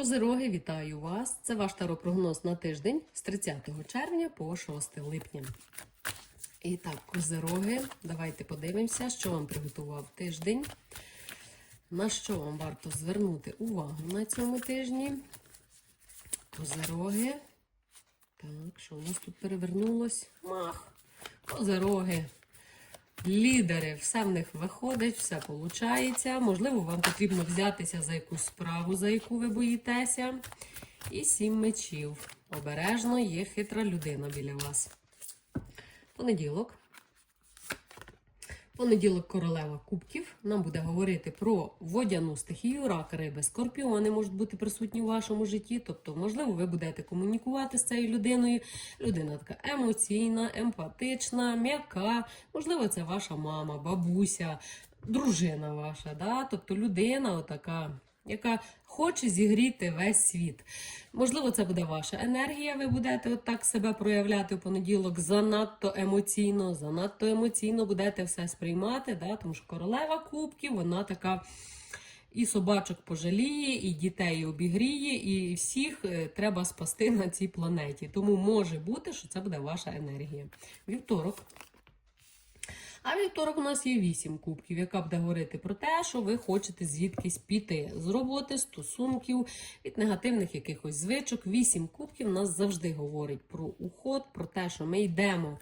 Козироги, вітаю вас! Це ваш таропрогноз на тиждень з 30 червня по 6 липня. І так, козироги, давайте подивимося, що вам приготував тиждень. На що вам варто звернути увагу на цьому тижні? Козироги. Так, що у нас тут перевернулось? Мах. Козироги. Лідери, все в них виходить, все виходить. Можливо, вам потрібно взятися за якусь справу, за яку ви боїтеся. І сім мечів. Обережно є хитра людина біля вас. Понеділок. Понеділок королева кубків нам буде говорити про водяну стихію, рак, риби, скорпіони можуть бути присутні у вашому житті. Тобто, можливо, ви будете комунікувати з цією людиною. Людина така емоційна, емпатична, м'яка. Можливо, це ваша мама, бабуся, дружина ваша. Да? Тобто людина отака. Яка хоче зігріти весь світ. Можливо, це буде ваша енергія, ви будете отак себе проявляти в понеділок занадто емоційно, занадто емоційно будете все сприймати, да? тому що королева кубків, вона така і собачок пожаліє, і дітей обігріє, і всіх е, треба спасти на цій планеті. Тому може бути, що це буде ваша енергія. Вівторок. А вівторок у нас є вісім кубків, яка буде говорити про те, що ви хочете звідкись піти з роботи, стосунків, від негативних якихось звичок. Вісім кубків нас завжди говорить про уход, про те, що ми йдемо.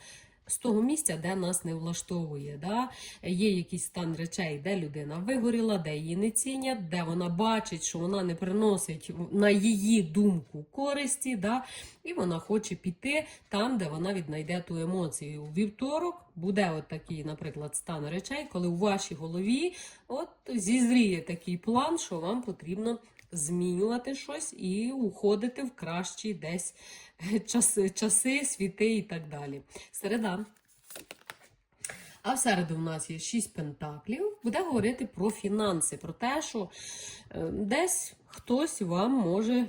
З того місця, де нас не влаштовує, Да? є якийсь стан речей, де людина вигоріла, де її не цінять, де вона бачить, що вона не приносить на її думку користі, да? і вона хоче піти там, де вона віднайде ту емоцію. У вівторок буде от такий, наприклад, стан речей, коли у вашій голові от зізріє такий план, що вам потрібно змінювати щось і уходити в кращі десь часи, часи, світи і так далі. Середа. А в середу у нас є 6 пентаклів. Буде говорити про фінанси, про те, що е, десь хтось вам може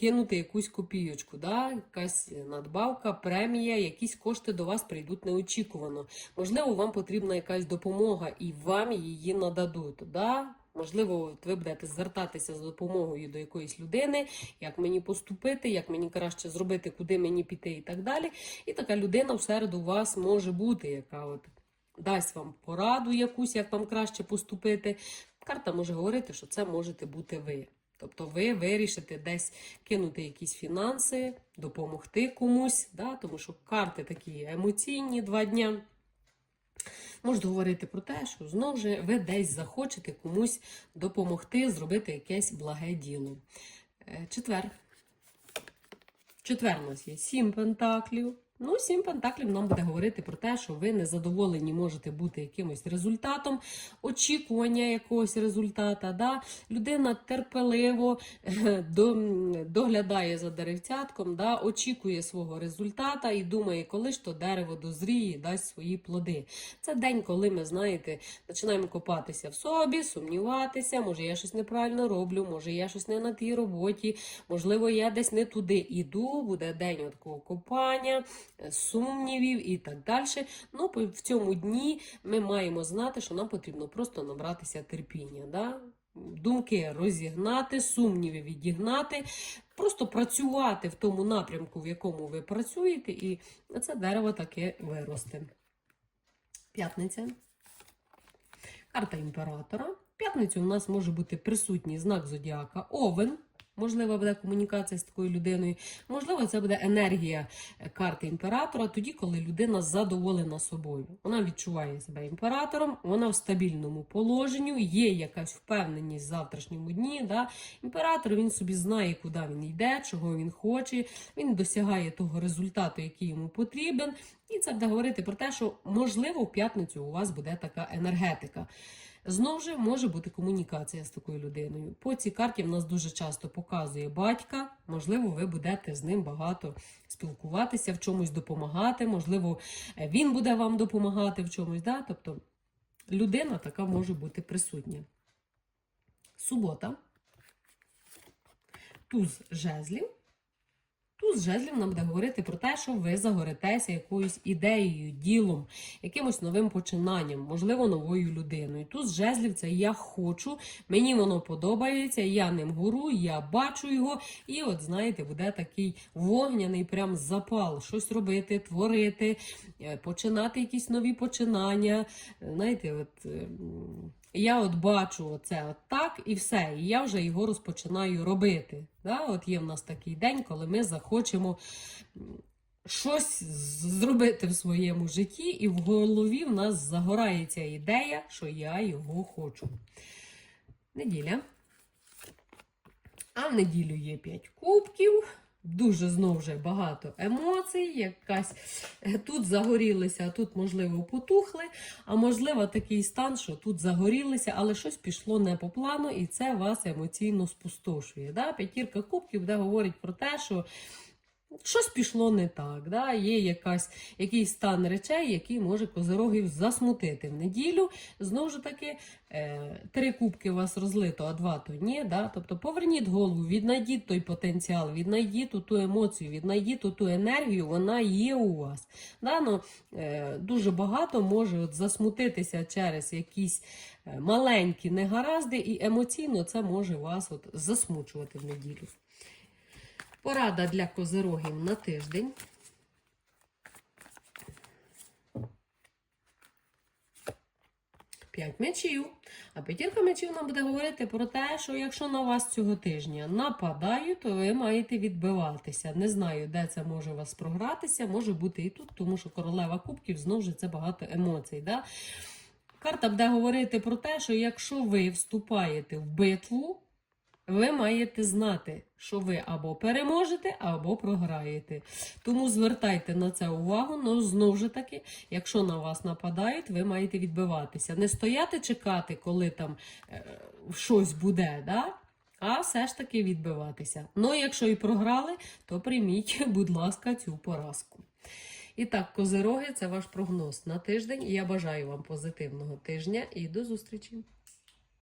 кинути якусь копійочку, да? якась надбавка, премія, якісь кошти до вас прийдуть неочікувано. Можливо, вам потрібна якась допомога і вам її нададуть. Да? Можливо, ви будете звертатися за допомогою до якоїсь людини, як мені поступити, як мені краще зробити, куди мені піти і так далі. І така людина в середу у вас може бути, яка от дасть вам пораду якусь, як вам краще поступити. Карта може говорити, що це можете бути ви. Тобто ви вирішите десь кинути якісь фінанси, допомогти комусь, да? тому що карти такі емоційні два дня. Можуть говорити про те, що знову ж ви десь захочете комусь допомогти зробити якесь благе діло. Е, Четвер. Четвер у нас є сім пентаклів. Ну, сім пентаклів нам буде говорити про те, що ви незадоволені можете бути якимось результатом, очікування якогось результата. Да? Людина терпеливо е, до, доглядає за деревцятком, да? очікує свого результата і думає, коли ж то дерево дозріє дасть свої плоди. Це день, коли ми, знаєте, починаємо копатися в собі, сумніватися, може я щось неправильно роблю, може я щось не на тій роботі, можливо, я десь не туди іду, буде день такого копання сумнівів і так далі. Ну, в цьому дні ми маємо знати, що нам потрібно просто набратися терпіння. Да? Думки розігнати, сумніви відігнати, просто працювати в тому напрямку, в якому ви працюєте, і це дерево таке виросте. П'ятниця. Карта імператора. П'ятницю у нас може бути присутній знак зодіака Овен. Можливо, буде комунікація з такою людиною. Можливо, це буде енергія е, карти імператора, тоді, коли людина задоволена собою. Вона відчуває себе імператором, вона в стабільному положенні, є якась впевненість в завтрашньому дні. Да? Імператор він собі знає, куди він йде, чого він хоче, він досягає того результату, який йому потрібен. І це буде говорити про те, що можливо в п'ятницю у вас буде така енергетика. Знову ж може бути комунікація з такою людиною. По цій карті в нас дуже часто показує батька. Можливо, ви будете з ним багато спілкуватися, в чомусь допомагати. Можливо, він буде вам допомагати в чомусь. Да? Тобто людина така може бути присутня. Субота. Туз жезлів. Туз жезлів нам буде говорити про те, що ви загоритеся якоюсь ідеєю, ділом, якимось новим починанням, можливо, новою людиною. Туз жезлів це я хочу, мені воно подобається, я ним гору, я бачу його. І от знаєте, буде такий вогняний прям запал, щось робити, творити, е, починати якісь нові починання. Знаєте, от. е, я от бачу це от так і все, і я вже його розпочинаю робити. Да? От є в нас такий день, коли ми захочемо щось зробити в своєму житті, і в голові в нас загорається ідея, що я його хочу. Неділя. А в неділю є 5 кубків. Дуже знову вже багато емоцій, якась е, тут загорілися, а тут, можливо, потухли. А можливо, такий стан, що тут загорілися, але щось пішло не по плану, і це вас емоційно спустошує. Да? П'ятірка кубків де говорить про те, що щось пішло не так. Да? Є якась, якийсь стан речей, який може козирогів засмутити в неділю. Знову ж таки, е, три кубки у вас розлито, а два то ні. Да? Тобто поверніть голову, віднайдіть той потенціал, віднайдіть ту емоцію, віднайдіть ту енергію, вона є у вас. Да? Ну, е, дуже багато може от засмутитися через якісь е, маленькі негаразди, і емоційно це може вас от засмучувати в неділю. Порада для козирогів на тиждень. П'ять м'ячів. А п'ятірка м'ячів нам буде говорити про те, що якщо на вас цього тижня нападають, то ви маєте відбиватися. Не знаю, де це може у вас програтися, може бути і тут, тому що королева кубків знову ж це багато емоцій. Да? Карта буде говорити про те, що якщо ви вступаєте в битву, ви маєте знати, що ви або переможете, або програєте. Тому звертайте на це увагу. Ну знову ж таки, якщо на вас нападають, ви маєте відбиватися. Не стояти чекати, коли там е, щось буде, да? а все ж таки відбиватися. Ну, якщо і програли, то прийміть, будь ласка, цю поразку. І так, козироги, це ваш прогноз на тиждень. Я бажаю вам позитивного тижня і до зустрічі!